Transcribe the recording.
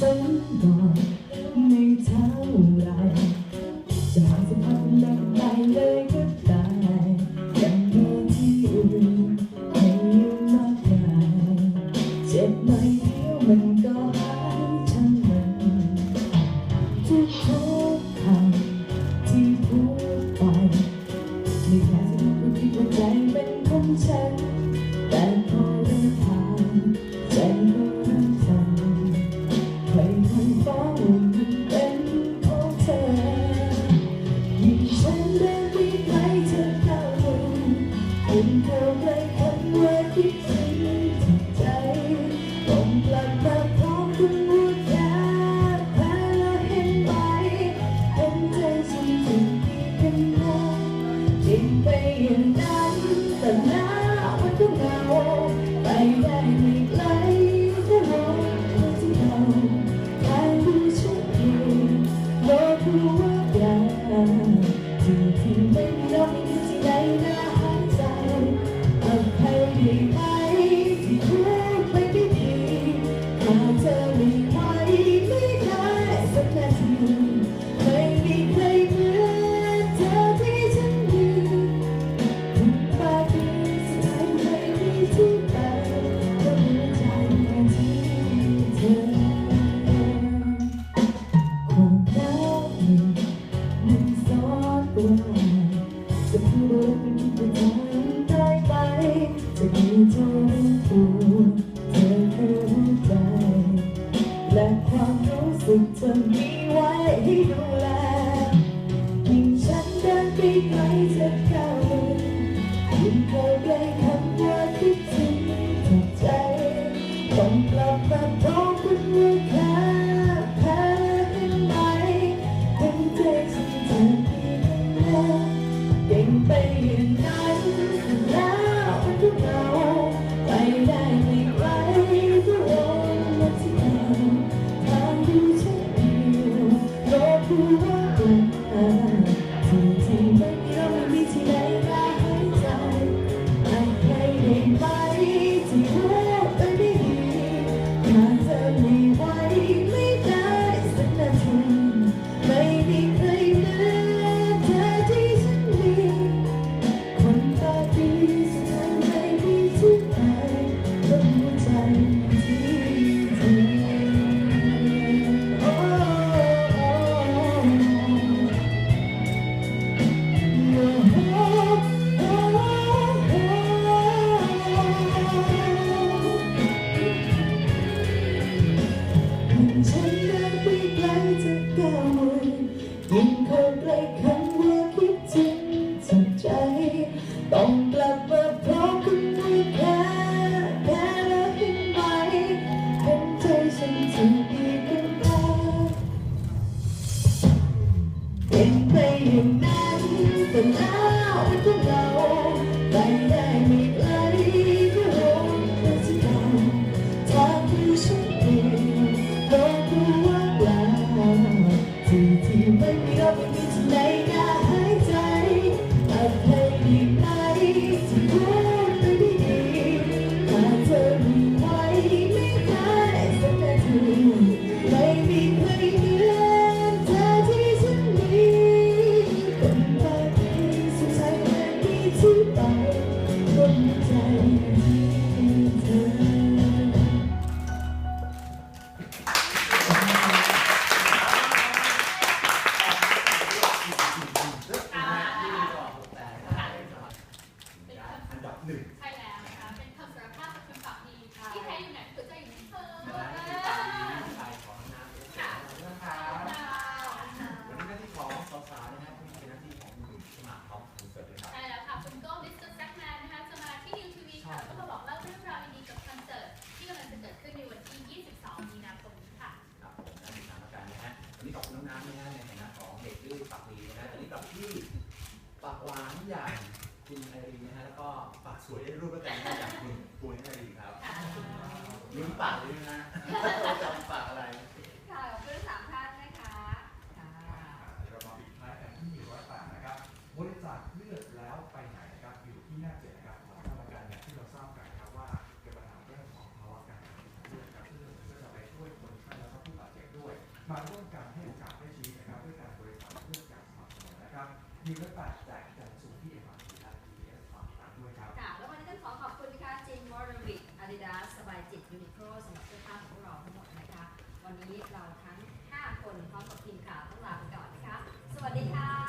สัน กเธอมีไว้ให้ดูแลยิ่งฉันเดินไปไกลเธอก้าวหนึ่งยิ่งเข้าใกล้คำว่าคิดถึงถูกใจต้องกลับมาพร้อมคุณเมื่อแพ้แพ้เป็นไหมเป็นใจฉันจะดีกันนะเก่งไปอย่างนั้น ต้องกลับมาเพราะคุณไม่แค่แค่แล้วเห็นไหมเป็นใจฉันจะดีกันนะเป็นไปอย่างนั้นแต่แล้วมันก็เหงาไปได้ไม่ไกลก็ลงมาที่เก่าทางที่ฉันเองโลกรู้ว่าเปล่าที่ที่ไม่มีเราไม่มี หนึ่งใช่แล้วนะคะ เป็นคำสารภาพจากคนปากดีที่แท้อยู่ไหนหัวใจอยู่ที่เธอนะฮะที่ตามนี้ชายของน้ำนะครับวันนี้หน้าที่ของสาวๆนะครับที่เป็นหน้าที่ของหนุ่มสมัครท็อปคอนเสิร์ตเลยครับ ใช่แล้วค่ะคุณโก้มิสเตอร์แซกแมนนะคะจะมาที่นิวทีวีค่ะแล้วก็มาบอกเล่าเรื่องราวดีๆกับคอนเสิร์ตที่กำลังจะเกิดขึ้นในวันที่ 22 มีนาคมนี้ค่ะครับผมนะติดตามกันนะฮะวันนี้ขอบคุณน้องน้ำนะฮะในฐานะของเด็กดื้อปากดีนะฮะตอนนี้กลับที่ปากหวานอย่าง คุณไอรีนะฮะแล้วก็ฝากสวยได้รูปแล้วกันนะจากคุณปุ้ยไอรีครับลิ้มปากเลยนะเรจำปากอะไรค่ะขอบคุณสามท่านนะคะเดี๋ยรามาปิดท้ายกันที่ร้วยปากนะครับบริจาคเลือดแล้วไปไหนนะครับอยู่ที่หน้าเจ็ดครับหลังการการเนี่ยที่เราทราบกันครับว่าเกิดปัญหาเรื่องของภาวะการขาดเลือดครับซึ่งก็จะไปช่วยคนไข้แล้วก็ผู้บาดเจ็บด้วย มาร่วมกันให้โอกาสได้ชี้นะครับด้วยการบริจาคเลือดจากสมองนะครับมีร้อยปาก Adidas สบายจิตยูนิโคลสำหรับเสื้อผ้าของพวกเราทั้งหมดนะคะ วันนี้เราทั้ง 5 คนพร้อมกับทีมข่าวต้องลาไปก่อนนะคะ สวัสดีค่ะ